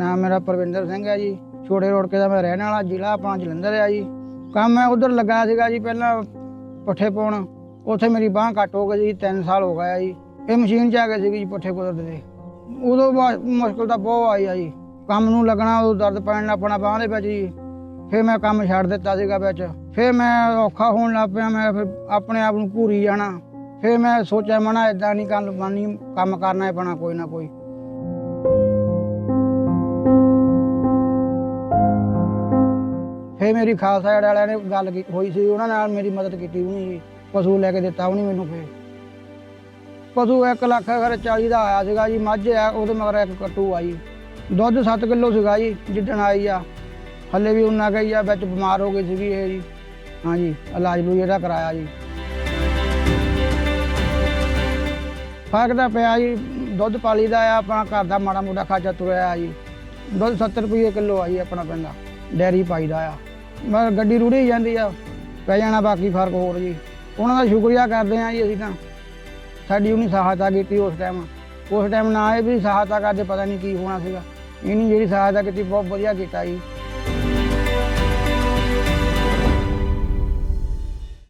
ਨਾਮ ਮੇਰਾ ਪਰਵਿੰਦਰ ਸਿੰਘ ਹੈ ਜੀ। ਛੋਟੇ ਰੋਡਕੇ ਦਾ ਮੈਂ ਰਹਿਣ ਵਾਲਾ, ਜ਼ਿਲ੍ਹਾ ਆਪਣਾ ਜਲੰਧਰ ਹੈ ਜੀ। ਕੰਮ ਮੈਂ ਉਧਰ ਲੱਗਾ ਸੀਗਾ ਜੀ ਪਹਿਲਾਂ ਪੱਠੇ ਪਾਉਣ। ਉੱਥੇ ਮੇਰੀ ਬਾਹ ਕੱਟ ਹੋ ਗਈ ਜੀ 3 ਸਾਲ ਹੋ ਗਿਆ ਜੀ। ਇਹ ਮਸ਼ੀਨ 'ਚ ਆ ਗਏ ਸੀਗੇ ਜੀ ਪੱਠੇ ਕੁਦਰਤ ਦੇ। ਉਦੋਂ ਬਾਅਦ ਮੁਸ਼ਕਲ ਤਾਂ ਬਹੁਤ ਆਈ ਆ ਜੀ। ਕੰਮ ਨੂੰ ਲੱਗਣਾ, ਉਦੋਂ ਦਰਦ ਪੈਣ ਲੱਗ ਪੈਣਾ ਬਾਹ ਦੇ ਵਿੱਚ ਜੀ। ਫਿਰ ਮੈਂ ਕੰਮ ਛੱਡ ਦਿੱਤਾ ਸੀਗਾ ਵਿੱਚ। ਫਿਰ ਮੈਂ ਔਖਾ ਹੋਣ ਲੱਗ ਪਿਆ, ਮੈਂ ਫਿਰ ਆਪਣੇ ਆਪ ਨੂੰ ਘੂਰੀ ਜਾਣਾ। ਫਿਰ ਮੈਂ ਸੋਚਿਆ ਮਨਾ ਇਦਾਂ ਨਹੀਂ ਕੰਮ ਬਾਨੀ ਕੰਮ ਕਰਨਾ ਹੈ ਪੈਣਾ ਕੋਈ ਨਾ ਕੋਈ। ਫਿਰ ਮੇਰੀ ਖਾਲਸਾ ਏਡ ਵਾਲਿਆਂ ਨੇ ਗੱਲ ਕੀ, ਹੋਈ ਸੀ, ਉਹਨਾਂ ਨਾਲ ਮੇਰੀ ਮਦਦ ਕੀਤੀ ਉਹਨੇ ਜੀ ਪਸ਼ੂ ਲੈ ਕੇ ਦਿੱਤਾ ਉਹਨੇ ਮੈਨੂੰ ਫੇਰ। ਪਸ਼ੂ 1 ਲੱਖ ਅਗਰ 40 ਦਾ ਆਇਆ ਸੀਗਾ ਜੀ, ਮੱਝ ਆ ਉਹਦੇ ਮਗਰ ਇੱਕ ਕੱਟੂ ਆਈ। ਦੁੱਧ 7 ਕਿਲੋ ਸੀਗਾ ਜੀ, ਜਿੱਦਣ ਆਈ ਆ। ਹੱਲੇ ਵੀ ਉਹਨਾਂ ਗਈ ਆ, ਵਿੱਚ ਬਿਮਾਰ ਹੋ ਗਈ ਸੀਗੀ ਇਹ ਜੀ। ਹਾਂਜੀ, ਇਲਾਜ ਨੂੰ ਇਹਦਾ ਕਰਾਇਆ ਜੀ। ਫ਼ਰਕ ਤਾਂ ਪਿਆ ਜੀ, ਦੁੱਧ ਪਾਲੀ ਦਾ ਆ, ਆਪਣਾ ਘਰ ਦਾ ਮਾੜਾ ਮੋਟਾ ਖਾਚਾ ਤੁਰਿਆ ਜੀ। ਦੁੱਧ 70 ਰੁਪਏ ਕਿਲੋ ਆ ਜੀ, ਆਪਣਾ ਪੈਂਦਾ ਡੈਰੀ ਪਾਈਦਾ ਆ। ਮੈਂ ਗੱਡੀ ਰੁੜੀ ਜਾਂਦੀ ਆ, ਪੈ ਜਾਣਾ ਬਾਕੀ ਫ਼ਰਕ ਹੋਰ ਜੀ। ਉਹਨਾਂ ਦਾ ਸ਼ੁਕਰੀਆ ਕਰਦੇ ਆ ਜੀ ਅਸੀਂ ਤਾਂ। ਸਾਡੀ ਉਹਨੇ ਸਹਾਇਤਾ ਕੀਤੀ ਉਸ ਟਾਈਮ ਉਸ ਟਾਈਮ ਨਾ ਇਹ ਵੀ ਸਹਾਇਤਾ ਕਰਦੇ, ਪਤਾ ਨਹੀਂ ਕੀ ਹੋਣਾ ਸੀਗਾ। ਇਹਨੀ ਜਿਹੜੀ ਸਹਾਇਤਾ ਕੀਤੀ, ਬਹੁਤ ਵਧੀਆ ਕੀਤਾ ਜੀ।